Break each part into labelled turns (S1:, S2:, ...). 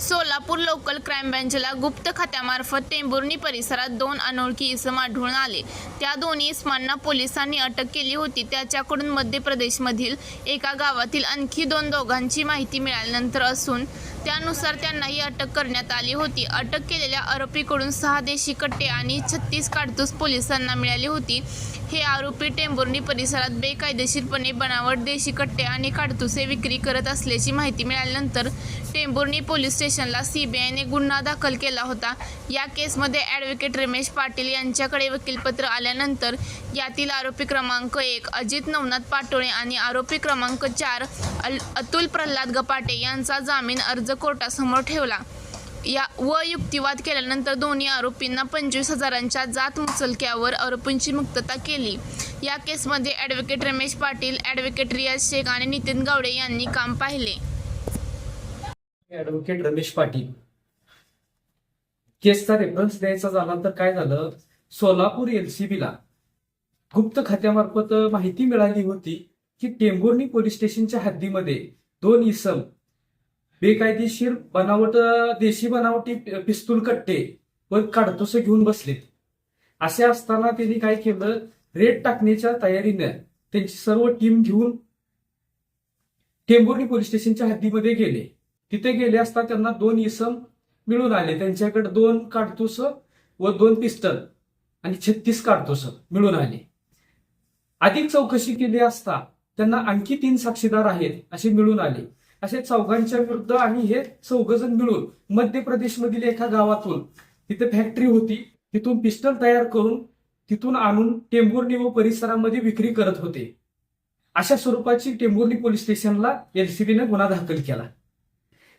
S1: Solapur local crime ब्रँचला गुप्त खात्यामार्फत टेंभुर्णी परिसरात दोन अनोळखी इसम आढळून आले. त्या दोन्ही इसमांना पोलिसांनी अटक केली होती. त्याच्याकडून मध्य प्रदेशमधील एका गावातील आणखी दोन दोघांची माहिती मिळाल्यानंतर असून त्यानुसार त्यांनाही अटक करण्यात आली होती. अटक केलेल्या आरोपीकडून सहा देशी कट्टे आणि छत्तीस काडतूस पोलिसांना मिळाली होती. हे आरोपी टेंभुर्णी परिसरात बेकायदेशीरपणे बनावट देशी कट्टे आणि काडतुसे विक्री करत असल्याची माहिती मिळाल्यानंतर टेंभुर्णी पोलीस स्टेशनला सीबीआयने गुन्हा दाखल केला होता. या केसमध्ये ॲडव्होकेट रमेश पाटील यांच्याकडे वकीलपत्र आल्यानंतर यातील आरोपी क्रमांक एक अजित नवनाथ पाटोळे आणि आरोपी क्रमांक चार अल अतुल प्रल्हाद गपाटे यांचा जामीन अर्ज कोर्टासमोर ठेवला. या व युक्तिवाद केल्यानंतर दोन्ही आरोपींना पंचवीस हजारांच्या जात मुचलक्यावर आरोपींची मुक्तता केली. या केसमध्ये ॲडव्होकेट रमेश पाटील ॲडव्होकेट रियाज शेख आणि नितीन गावडे यांनी काम पाहिले.
S2: ॲडव्होकेट रमेश पाटील. केसचा रेफरन्स द्यायचा झाला तर काय झालं? सोलापूर एलसीबीला गुप्त खात्यामार्फत माहिती मिळाली होती की टेंभुर्णी पोलीस स्टेशनच्या हद्दीमध्ये दोन इसम बेकायदेशीर बनावट देशी बनावटी पिस्तूल कट्टे व काढतोस घेऊन बसलेत असे असताना त्यांनी काय केलं? रेड टाकण्याच्या तयारीनं त्यांची सर्व टीम घेऊन टेंभुर्णी पोलीस स्टेशनच्या हद्दीमध्ये गेले. तिथे गेले असता त्यांना दोन इसम मिळून आले. त्यांच्याकडे दोन काडतूस व दोन पिस्टल आणि छत्तीस काडतूस मिळून आले. अधिक चौकशी केली असता त्यांना आणखी तीन साक्षीदार आहेत असे मिळून आले. असे चौघांच्या विरुद्ध आणि हे चौघजण मिळून मध्य प्रदेशमधील एका गावातून तिथे फॅक्टरी होती. तिथून पिस्टल तयार करून तिथून आणून टेंभुर्णी व परिसरामध्ये विक्री करत होते. अशा स्वरूपाची टेंभुर्णी पोलीस स्टेशनला एलसीबीने गुन्हा दाखल केला.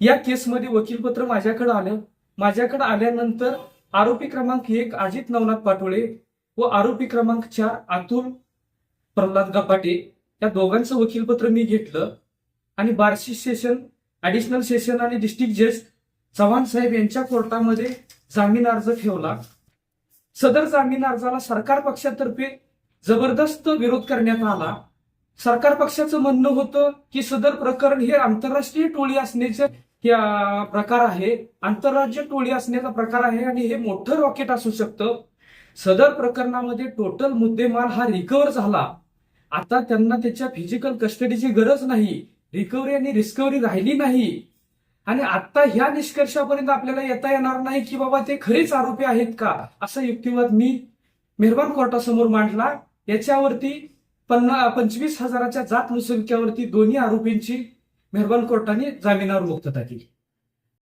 S2: या केसमध्ये वकीलपत्र माझ्याकडे आलं. माझ्याकडे आल्यानंतर आरोपी क्रमांक एक अजित नवनाथ पाटोळे व आरोपी क्रमांक चार अतुल प्रल्हाद गपाटे या दोघांचं वकीलपत्र मी घेतलं. आणि बार्शी सेशन ऍडिशनल सेशन आणि डिस्ट्रिक्ट जज चव्हाण साहेब यांच्या कोर्टामध्ये जामीन अर्ज ठेवला. सदर जामीन अर्जाला सरकार पक्षातर्फे जबरदस्त विरोध करण्यात आला. सरकार पक्षाचं म्हणणं होतं की सदर प्रकरण हे आंतरराष्ट्रीय टोळी असण्याचे प्रकार आहे. आंतरराज्य टोळी असण्याचा प्रकार आहे आणि हे मोठं रॉकेट असू शकतं. सदर प्रकरणामध्ये टोटल मुद्देमाल हा रिकव्हर झाला. आता त्यांना त्याच्या फिजिकल कस्टडीची गरज नाही. रिकव्हरी आणि रिस्कव्हरी राहिली नाही. आणि आता ह्या निष्कर्षापर्यंत आपल्याला येता येणार नाही की बाबा ते खरेच आरोपी आहेत का? असा युक्तिवाद मी मेहरबान कोर्टासमोर मांडला. याच्यावरती पन्ना पंचवीस हजाराच्या जात मुसलक्यावरती दोन्ही आरोपींची मेहरबान कोर्टाने जामिनावर मुक्तता केली.